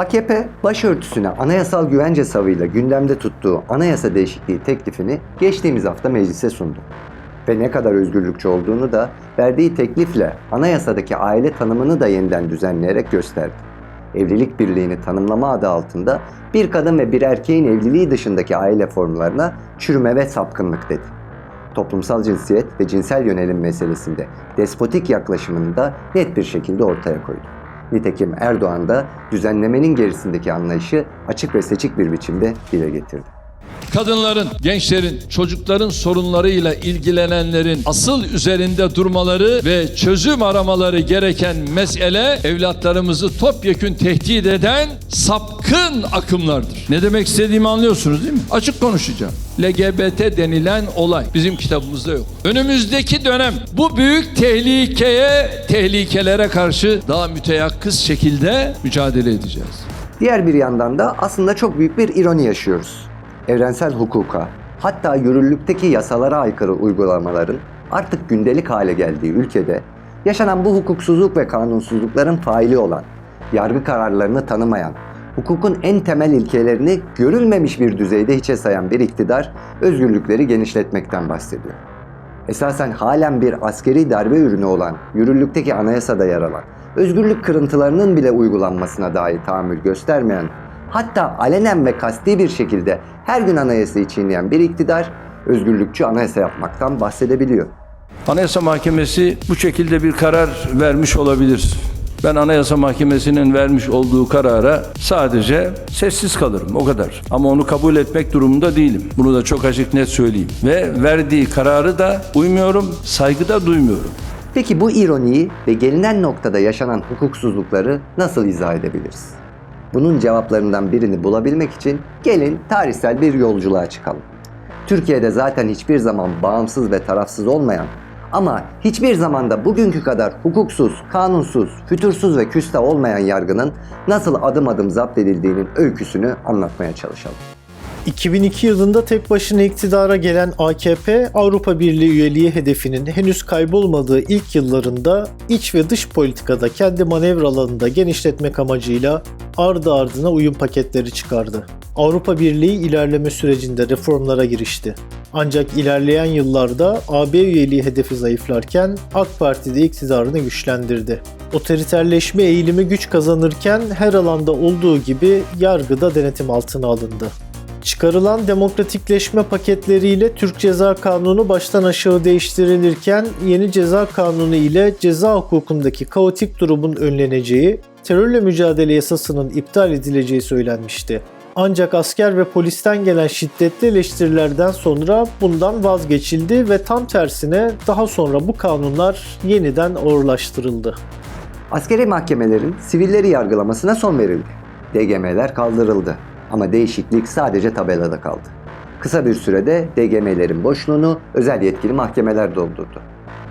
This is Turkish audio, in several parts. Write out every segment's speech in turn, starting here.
AKP başörtüsüne anayasal güvence savıyla gündemde tuttuğu anayasa değişikliği teklifini geçtiğimiz hafta meclise sundu. Ve ne kadar özgürlükçü olduğunu da verdiği teklifle anayasadaki aile tanımını da yeniden düzenleyerek gösterdi. Evlilik birliğini tanımlama adı altında bir kadın ve bir erkeğin evliliği dışındaki aile formlarına çürüme ve sapkınlık dedi. Toplumsal cinsiyet ve cinsel yönelim meselesinde despotik yaklaşımını da net bir şekilde ortaya koydu. Nitekim Erdoğan da düzenlemenin gerisindeki anlayışı açık ve seçik bir biçimde dile getirdi. Kadınların, gençlerin, çocukların sorunlarıyla ilgilenenlerin asıl üzerinde durmaları ve çözüm aramaları gereken mesele evlatlarımızı topyekün tehdit eden sapkın akımlardır. Ne demek istediğimi anlıyorsunuz değil mi? Açık konuşacağım. LGBT denilen olay bizim kitabımızda yok. Önümüzdeki dönem bu büyük tehlikeye, tehlikelere karşı daha müteyakkız şekilde mücadele edeceğiz. Diğer bir yandan da aslında çok büyük bir ironi yaşıyoruz. Evrensel hukuka, hatta yürürlükteki yasalara aykırı uygulamaların artık gündelik hale geldiği ülkede yaşanan bu hukuksuzluk ve kanunsuzlukların faili olan, yargı kararlarını tanımayan, hukukun en temel ilkelerini görülmemiş bir düzeyde hiçe sayan bir iktidar özgürlükleri genişletmekten bahsediyor. Esasen halen bir askeri darbe ürünü olan yürürlükteki anayasada yer alan, özgürlük kırıntılarının bile uygulanmasına dahi tahammül göstermeyen, hatta alenen ve kasti bir şekilde her gün anayasayı çiğneyen bir iktidar, özgürlükçü anayasa yapmaktan bahsedebiliyor. Anayasa Mahkemesi bu şekilde bir karar vermiş olabilir. Ben Anayasa Mahkemesi'nin vermiş olduğu karara sadece sessiz kalırım o kadar. Ama onu kabul etmek durumunda değilim. Bunu da çok açık net söyleyeyim. Ve verdiği kararı da uymuyorum, saygıda duymuyorum. Peki bu ironiyi ve gelinen noktada yaşanan hukuksuzlukları nasıl izah edebiliriz? Bunun cevaplarından birini bulabilmek için gelin tarihsel bir yolculuğa çıkalım. Türkiye'de zaten hiçbir zaman bağımsız ve tarafsız olmayan ama hiçbir zamanda bugünkü kadar hukuksuz, kanunsuz, fütursuz ve küstah olmayan yargının nasıl adım adım zapt edildiğinin öyküsünü anlatmaya çalışalım. 2002 yılında tek başına iktidara gelen AKP, Avrupa Birliği üyeliği hedefinin henüz kaybolmadığı ilk yıllarında iç ve dış politikada kendi manevra alanında genişletmek amacıyla ardı ardına uyum paketleri çıkardı. Avrupa Birliği ilerleme sürecinde reformlara girişti. Ancak ilerleyen yıllarda AB üyeliği hedefi zayıflarken AK Parti de iktidarını güçlendirdi. Otoriterleşme eğilimi güç kazanırken her alanda olduğu gibi yargıda denetim altına alındı. Çıkarılan demokratikleşme paketleriyle Türk Ceza Kanunu baştan aşağı değiştirilirken yeni ceza kanunu ile ceza hukukundaki kaotik durumun önleneceği, terörle mücadele yasasının iptal edileceği söylenmişti. Ancak asker ve polisten gelen şiddetli eleştirilerden sonra bundan vazgeçildi ve tam tersine daha sonra bu kanunlar yeniden ağırlaştırıldı. Askeri mahkemelerin sivilleri yargılamasına son verildi. DGM'ler kaldırıldı ama değişiklik sadece tabelada kaldı. Kısa bir sürede DGM'lerin boşluğunu özel yetkili mahkemeler doldurdu.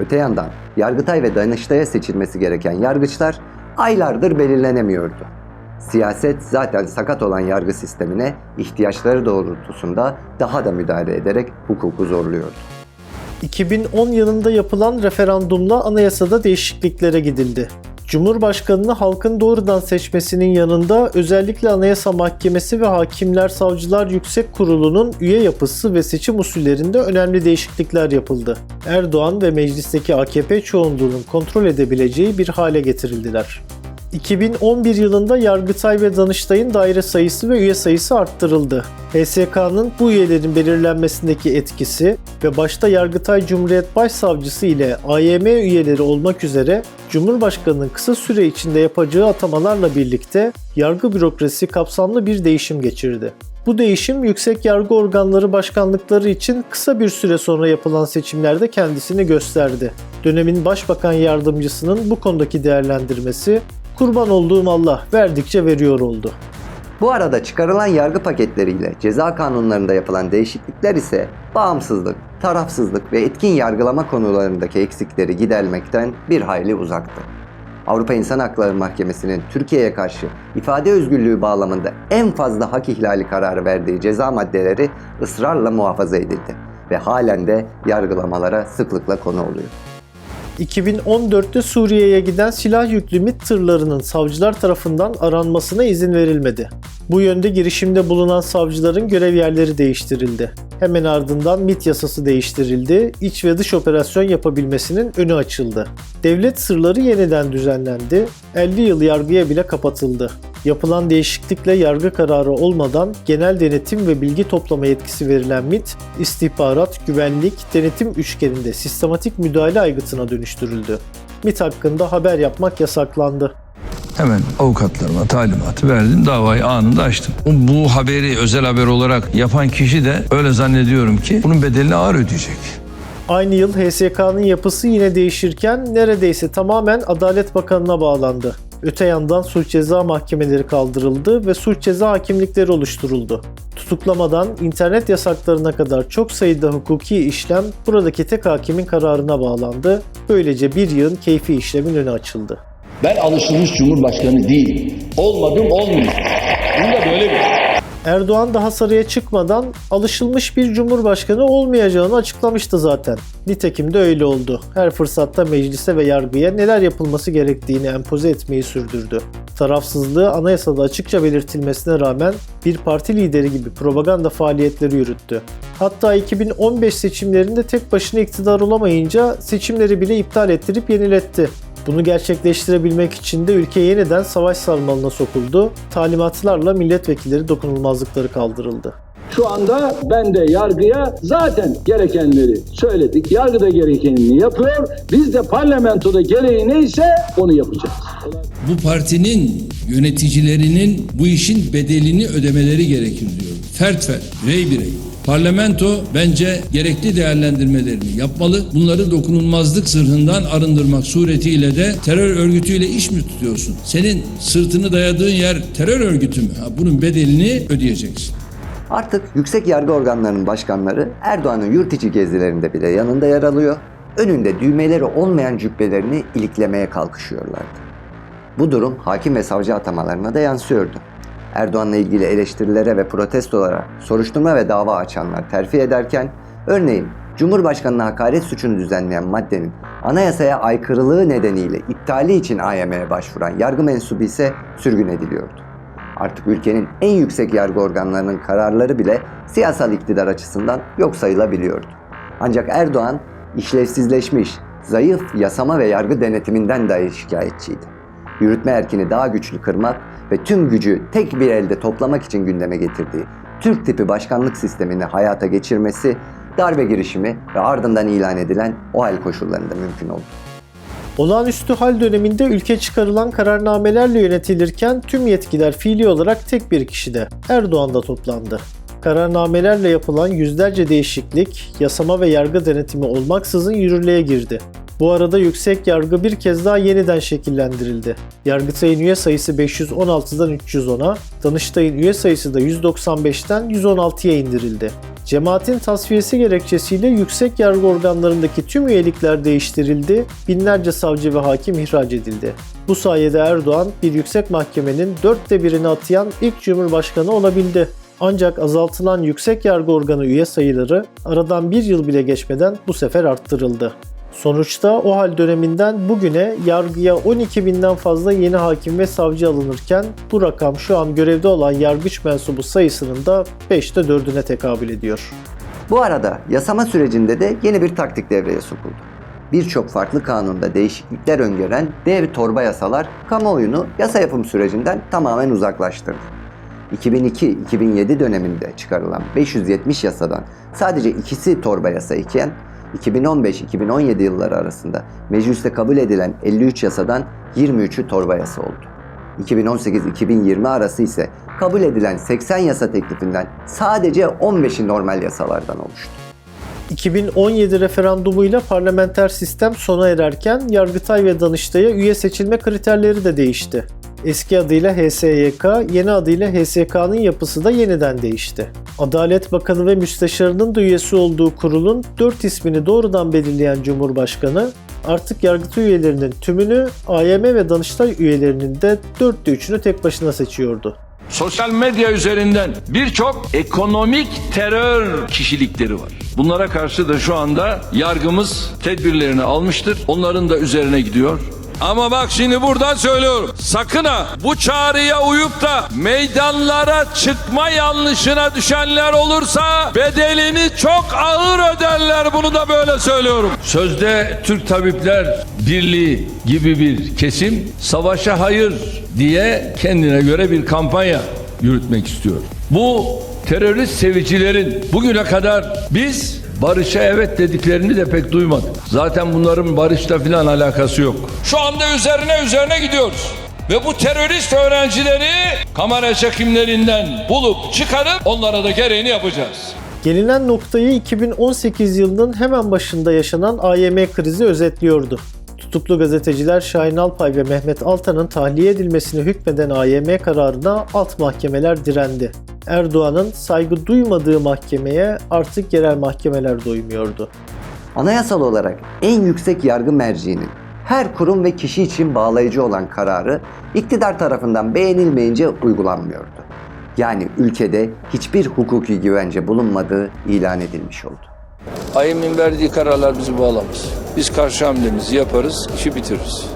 Öte yandan Yargıtay ve Danıştay'a seçilmesi gereken yargıçlar aylardır belirlenemiyordu. Siyaset zaten sakat olan yargı sistemine ihtiyaçları doğrultusunda daha da müdahale ederek hukuku zorluyordu. 2010 yılında yapılan referandumla anayasada değişikliklere gidildi. Cumhurbaşkanını halkın doğrudan seçmesinin yanında özellikle Anayasa Mahkemesi ve Hakimler Savcılar Yüksek Kurulu'nun üye yapısı ve seçim usullerinde önemli değişiklikler yapıldı. Erdoğan ve meclisteki AKP çoğunluğunun kontrol edebileceği bir hale getirildiler. 2011 yılında Yargıtay ve Danıştay'ın daire sayısı ve üye sayısı arttırıldı. HSK'nın bu üyelerin belirlenmesindeki etkisi ve başta Yargıtay Cumhuriyet Başsavcısı ile AYM üyeleri olmak üzere Cumhurbaşkanı'nın kısa süre içinde yapacağı atamalarla birlikte yargı bürokrasisi kapsamlı bir değişim geçirdi. Bu değişim yüksek yargı organları başkanlıkları için kısa bir süre sonra yapılan seçimlerde kendisini gösterdi. Dönemin başbakan yardımcısının bu konudaki değerlendirmesi kurban olduğum Allah verdikçe veriyor oldu. Bu arada çıkarılan yargı paketleriyle ceza kanunlarında yapılan değişiklikler ise bağımsızlık, tarafsızlık ve etkin yargılama konularındaki eksikleri gidermekten bir hayli uzaktı. Avrupa İnsan Hakları Mahkemesi'nin Türkiye'ye karşı ifade özgürlüğü bağlamında en fazla hak ihlali kararı verdiği ceza maddeleri ısrarla muhafaza edildi ve halen de yargılamalara sıklıkla konu oluyor. 2014'te Suriye'ye giden silah yüklü MİT tırlarının savcılar tarafından aranmasına izin verilmedi. Bu yönde girişimde bulunan savcıların görev yerleri değiştirildi. Hemen ardından MİT yasası değiştirildi, iç ve dış operasyon yapabilmesinin önü açıldı. Devlet sırları yeniden düzenlendi, 50 yıl yargıya bile kapatıldı. Yapılan değişiklikle yargı kararı olmadan genel denetim ve bilgi toplama yetkisi verilen MİT, istihbarat, güvenlik, denetim üçgeninde sistematik müdahale aygıtına dönüştürüldü. MİT hakkında haber yapmak yasaklandı. Hemen avukatlarıma talimatı verdim. Davayı anında açtım. Bu haberi özel haber olarak yapan kişi de öyle zannediyorum ki bunun bedelini ağır ödeyecek. Aynı yıl HSK'nın yapısı yine değişirken neredeyse tamamen Adalet Bakanı'na bağlandı. Öte yandan suç ceza mahkemeleri kaldırıldı ve suç ceza hakimlikleri oluşturuldu. Tutuklamadan internet yasaklarına kadar çok sayıda hukuki işlem buradaki tek hakimin kararına bağlandı. Böylece bir yığın keyfi işlemin önü açıldı. Ben alışılmış cumhurbaşkanı değilim. Olmadım olmayacağım. Bunu da böyle bir. Erdoğan daha saraya çıkmadan alışılmış bir cumhurbaşkanı olmayacağını açıklamıştı zaten. Nitekim de öyle oldu. Her fırsatta meclise ve yargıya neler yapılması gerektiğini empoze etmeyi sürdürdü. Tarafsızlığı anayasada açıkça belirtilmesine rağmen bir parti lideri gibi propaganda faaliyetleri yürüttü. Hatta 2015 seçimlerinde tek başına iktidar olamayınca seçimleri bile iptal ettirip yeniletti. Bunu gerçekleştirebilmek için de ülke yeniden savaş sarmalına sokuldu. Talimatlarla milletvekilleri dokunulmazlıkları kaldırıldı. Şu anda ben de yargıya zaten gerekenleri söyledik. Yargı da gerekenini yapıyor. Biz de parlamentoda gereği neyse onu yapacağız. bu partinin yöneticilerinin bu işin bedelini ödemeleri gerekir diyorum. Fert fert, birey birey. Parlamento bence gerekli değerlendirmelerini yapmalı. Bunları dokunulmazlık zırhından arındırmak suretiyle de terör örgütüyle iş mi tutuyorsun? Senin sırtını dayadığın yer terör örgütü mü? Ha, bunun bedelini ödeyeceksin. Artık yüksek yargı organlarının başkanları Erdoğan'ın yurt içi gezilerinde bile yanında yer alıyor. Önünde düğmeleri olmayan cübbelerini iliklemeye kalkışıyorlardı. Bu durum hakim ve savcı atamalarına da yansıyordu. Erdoğan'la ilgili eleştirilere ve protestolara soruşturma ve dava açanlar terfi ederken, örneğin Cumhurbaşkanı'na hakaret suçunu düzenleyen maddenin anayasaya aykırılığı nedeniyle iptali için AYM'ye başvuran yargı mensubu ise sürgün ediliyordu. Artık ülkenin en yüksek yargı organlarının kararları bile siyasal iktidar açısından yok sayılabiliyordu. Ancak Erdoğan işlevsizleşmiş, zayıf yasama ve yargı denetiminden dahi şikayetçiydi. Yürütme erkini daha güçlü kırmak ve tüm gücü tek bir elde toplamak için gündeme getirdiği Türk tipi başkanlık sistemini hayata geçirmesi, darbe girişimi ve ardından ilan edilen o hal koşullarında mümkün oldu. Olağanüstü hal döneminde ülke çıkarılan kararnamelerle yönetilirken tüm yetkiler fiili olarak tek bir kişide Erdoğan'da toplandı. Kararnamelerle yapılan yüzlerce değişiklik, yasama ve yargı denetimi olmaksızın yürürlüğe girdi. Bu arada yüksek yargı bir kez daha yeniden şekillendirildi. Yargıtay'ın üye sayısı 516'dan 310'a, Danıştay'ın üye sayısı da 195'ten 116'ya indirildi. Cemaatin tasfiyesi gerekçesiyle yüksek yargı organlarındaki tüm üyelikler değiştirildi, binlerce savcı ve hakim ihraç edildi. Bu sayede Erdoğan bir yüksek mahkemenin dörtte birini atayan ilk cumhurbaşkanı olabildi. Ancak azaltılan yüksek yargı organı üye sayıları aradan bir yıl bile geçmeden bu sefer arttırıldı. Sonuçta o hal döneminden bugüne yargıya 12 binden fazla yeni hakim ve savcı alınırken bu rakam şu an görevde olan yargıç mensubu sayısının da 5'te 4'üne tekabül ediyor. Bu arada yasama sürecinde de yeni bir taktik devreye sokuldu. Birçok farklı kanunda değişiklikler öngören dev torba yasalar kamuoyunu yasa yapım sürecinden tamamen uzaklaştırdı. 2002-2007 döneminde çıkarılan 570 yasadan sadece ikisi torba yasa iken 2015-2017 yılları arasında mecliste kabul edilen 53 yasadan 23'ü torba yasa oldu. 2018-2020 arası ise kabul edilen 80 yasa teklifinden sadece 15'i normal yasalardan oluştu. 2017 referandumuyla parlamenter sistem sona ererken Yargıtay ve Danıştay'a üye seçilme kriterleri de değişti. Eski adıyla HSYK, yeni adıyla HSK'nın yapısı da yeniden değişti. Adalet Bakanı ve Müsteşarı'nın da üyesi olduğu kurulun 4 ismini doğrudan belirleyen Cumhurbaşkanı, artık Yargıtay üyelerinin tümünü, AYM ve Danıştay üyelerinin de 4'te 3'ünü tek başına seçiyordu. Sosyal medya üzerinden birçok ekonomik terör kişilikleri var. Bunlara karşı da şu anda yargımız tedbirlerini almıştır. Onların da üzerine gidiyor. Ama bak şimdi buradan söylüyorum. Sakın ha bu çağrıya uyup da meydanlara çıkma yanlışına düşenler olursa bedelini çok ağır öderler. Bunu da böyle söylüyorum. Sözde Türk Tabipler Birliği gibi bir kesim savaşa hayır diye kendine göre bir kampanya yürütmek istiyor. Bu terörist sevicilerin bugüne kadar biz barışa evet dediklerini de pek duymadık. Zaten bunların barışla filan alakası yok. Şu anda üzerine üzerine gidiyoruz. Ve bu terörist öğrencileri kamera çekimlerinden bulup çıkarıp onlara da gereğini yapacağız. Gelinen noktayı 2018 yılının hemen başında yaşanan AYM krizi özetliyordu. Tutuklu gazeteciler Şahin Alpay ve Mehmet Altan'ın tahliye edilmesine hükmeden AYM kararına alt mahkemeler direndi. Erdoğan'ın saygı duymadığı mahkemeye artık yerel mahkemeler doymuyordu. Anayasal olarak en yüksek yargı merciğinin her kurum ve kişi için bağlayıcı olan kararı iktidar tarafından beğenilmeyince uygulanmıyordu. Yani ülkede hiçbir hukuki güvence bulunmadığı ilan edilmiş oldu. AYM'in verdiği kararlar bizi bağlamaz. Biz karşı hamlemizi yaparız, işi bitiririz.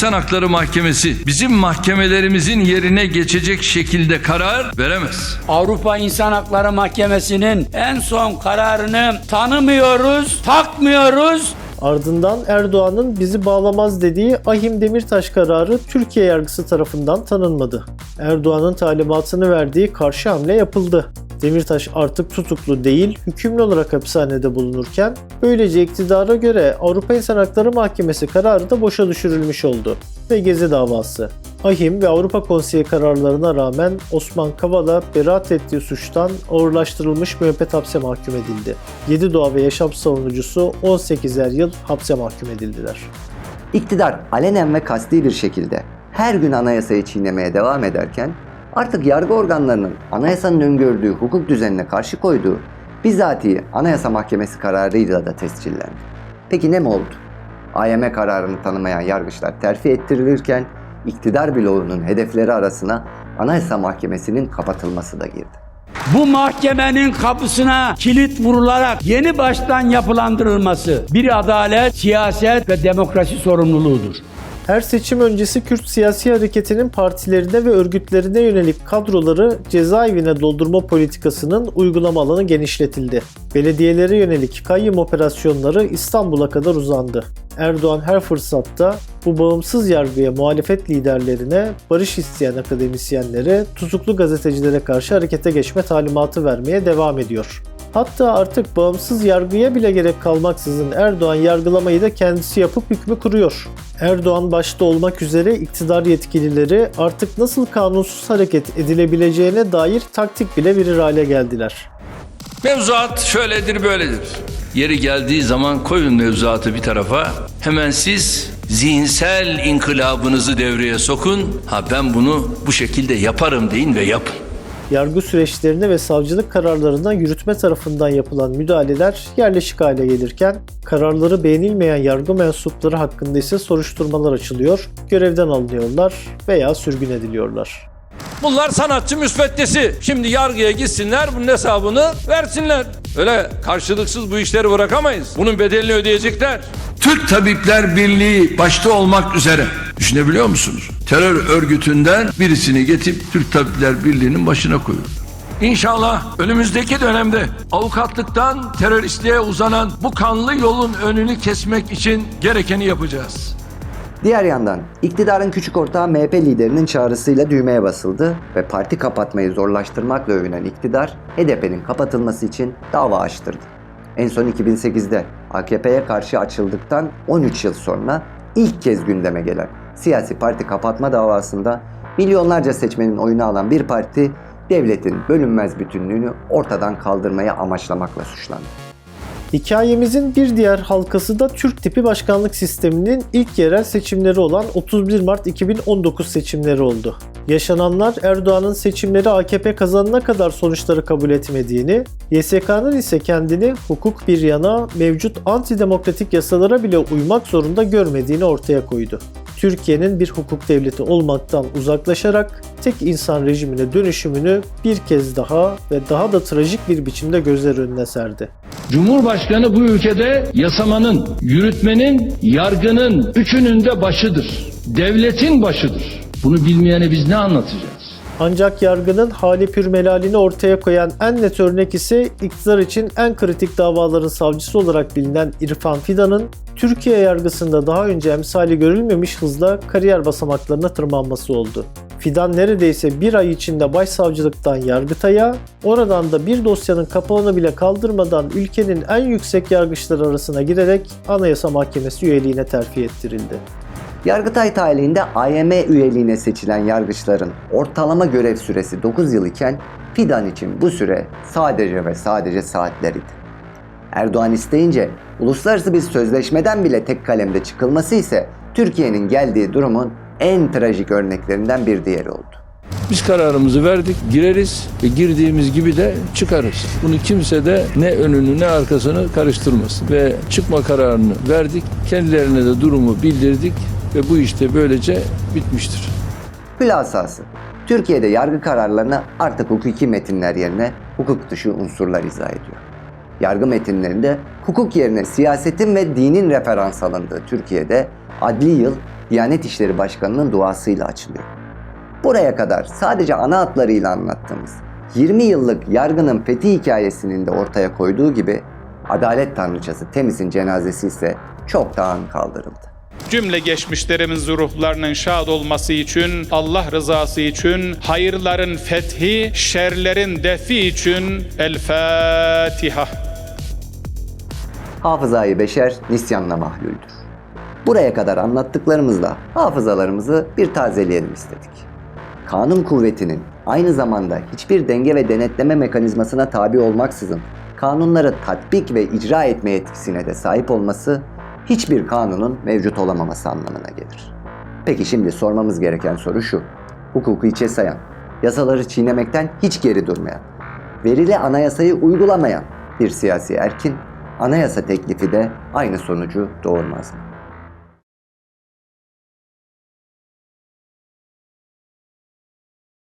İnsan Hakları Mahkemesi bizim mahkemelerimizin yerine geçecek şekilde karar veremez. Avrupa İnsan Hakları Mahkemesi'nin en son kararını tanımıyoruz, takmıyoruz. Ardından Erdoğan'ın bizi bağlamaz dediği Ahim Demirtaş kararı Türkiye yargısı tarafından tanınmadı. Erdoğan'ın talimatını verdiği karşı hamle yapıldı. Demirtaş artık tutuklu değil, hükümlü olarak hapishanede bulunurken böylece iktidara göre Avrupa İnsan Hakları Mahkemesi kararı da boşa düşürülmüş oldu. Ve Gezi davası. Ahim ve Avrupa Konseyi kararlarına rağmen Osman Kavala beraat ettiği suçtan ağırlaştırılmış müebbet hapse mahkum edildi. 7 doğa ve yaşam savunucusu 18'er yıl hapse mahkum edildiler. İktidar alenen ve kasti bir şekilde her gün anayasayı çiğnemeye devam ederken artık yargı organlarının anayasanın öngördüğü hukuk düzenine karşı koyduğu bizatihi Anayasa Mahkemesi kararıyla da tescillendi. Peki ne mi oldu? AYM kararını tanımayan yargıçlar terfi ettirilirken iktidar bloğunun hedefleri arasına Anayasa Mahkemesi'nin kapatılması da girdi. Bu mahkemenin kapısına kilit vurularak yeni baştan yapılandırılması bir adalet, siyaset ve demokrasi sorumluluğudur. Her seçim öncesi Kürt siyasi hareketinin partilerine ve örgütlerine yönelik kadroları cezaevine doldurma politikasının uygulama alanı genişletildi. Belediyelere yönelik kayyum operasyonları İstanbul'a kadar uzandı. Erdoğan her fırsatta bu bağımsız yargıya muhalefet liderlerine, barış isteyen akademisyenlere, tutuklu gazetecilere karşı harekete geçme talimatı vermeye devam ediyor. Hatta artık bağımsız yargıya bile gerek kalmaksızın Erdoğan yargılamayı da kendisi yapıp hükmü kuruyor. Erdoğan başta olmak üzere iktidar yetkilileri artık nasıl kanunsuz hareket edilebileceğine dair taktik bile verir hale geldiler. Mevzuat şöyledir böyledir. Yeri geldiği zaman koyun mevzuatı bir tarafa. Hemen siz zihinsel inkılabınızı devreye sokun. Ha ben bunu bu şekilde yaparım deyin ve yapın. Yargı süreçlerine ve savcılık kararlarına yürütme tarafından yapılan müdahaleler yerleşik hale gelirken kararları beğenilmeyen yargı mensupları hakkında ise soruşturmalar açılıyor, görevden alınıyorlar veya sürgün ediliyorlar. Bunlar sanatçı müsveddesi. Şimdi yargıya gitsinler bunun hesabını versinler. Öyle karşılıksız bu işleri bırakamayız. Bunun bedelini ödeyecekler. Türk Tabipler Birliği başta olmak üzere düşünebiliyor musunuz? Terör örgütünden birisini getirip Türk Tabipler Birliği'nin başına koyuyor. İnşallah önümüzdeki dönemde avukatlıktan teröristliğe uzanan bu kanlı yolun önünü kesmek için gerekeni yapacağız. Diğer yandan iktidarın küçük ortağı MHP liderinin çağrısıyla düğmeye basıldı ve parti kapatmayı zorlaştırmakla övünen iktidar HDP'nin kapatılması için dava açtırdı. En son 2008'de AKP'ye karşı açıldıktan 13 yıl sonra ilk kez gündeme gelen siyasi parti kapatma davasında milyonlarca seçmenin oyunu alan bir parti devletin bölünmez bütünlüğünü ortadan kaldırmaya amaçlamakla suçlandı. Hikayemizin bir diğer halkası da Türk tipi başkanlık sisteminin ilk yerel seçimleri olan 31 Mart 2019 seçimleri oldu. Yaşananlar Erdoğan'ın seçimleri AKP kazanana kadar sonuçları kabul etmediğini, YSK'nın ise kendini hukuk bir yana mevcut antidemokratik yasalara bile uymak zorunda görmediğini ortaya koydu. Türkiye'nin bir hukuk devleti olmaktan uzaklaşarak tek insan rejimine dönüşümünü bir kez daha ve daha da trajik bir biçimde gözler önüne serdi. Cumhurbaşkanı bu ülkede yasamanın, yürütmenin, yargının üçünün de başıdır. Devletin başıdır. Bunu bilmeyene biz ne anlatacağız? Ancak yargının hali pürmelalini ortaya koyan en net örnek ise iktidar için en kritik davaların savcısı olarak bilinen İrfan Fidan'ın Türkiye yargısında daha önce emsali görülmemiş hızla kariyer basamaklarına tırmanması oldu. Fidan neredeyse bir ay içinde başsavcılıktan Yargıtay'a, oradan da bir dosyanın kapağını bile kaldırmadan ülkenin en yüksek yargıçları arasına girerek Anayasa Mahkemesi üyeliğine terfi ettirildi. Yargıtay tarihinde AYM üyeliğine seçilen yargıçların ortalama görev süresi 9 yıl iken Fidan için bu süre sadece ve sadece saatleriydi. Erdoğan isteyince uluslararası bir sözleşmeden bile tek kalemde çıkılması ise Türkiye'nin geldiği durumun en trajik örneklerinden bir diğeri oldu. Biz kararımızı verdik, gireriz ve girdiğimiz gibi de çıkarız. Bunu kimse de ne önünü ne arkasını karıştırmasın. Ve çıkma kararını verdik, kendilerine de durumu bildirdik ve bu işte böylece bitmiştir. Hülasası, Türkiye'de yargı kararlarını artık hukuki metinler yerine hukuk dışı unsurlar izah ediyor. Yargı metinlerinde hukuk yerine siyasetin ve dinin referans alındığı Türkiye'de adli yıl Diyanet İşleri Başkanı'nın duasıyla açılıyor. Buraya kadar sadece ana hatlarıyla anlattığımız 20 yıllık yargının fethi hikayesinin de ortaya koyduğu gibi adalet tanrıçası Temiz'in cenazesi ise çoktan kaldırıldı. Cümle geçmişlerimizin ruhlarının şad olması için, Allah rızası için, hayırların fethi, şerlerin defi için El Fatiha. Hafızayı beşer nisyanla mahluldür. Buraya kadar anlattıklarımızla hafızalarımızı bir tazeleyelim istedik. Kanun kuvvetinin aynı zamanda hiçbir denge ve denetleme mekanizmasına tabi olmaksızın kanunları tatbik ve icra etme yetkisine de sahip olması hiçbir kanunun mevcut olamaması anlamına gelir. Peki şimdi sormamız gereken soru şu. Hukuku içe sayan, yasaları çiğnemekten hiç geri durmayan, verili anayasayı uygulamayan bir siyasi erkin anayasa teklifi de aynı sonucu doğurmaz mı?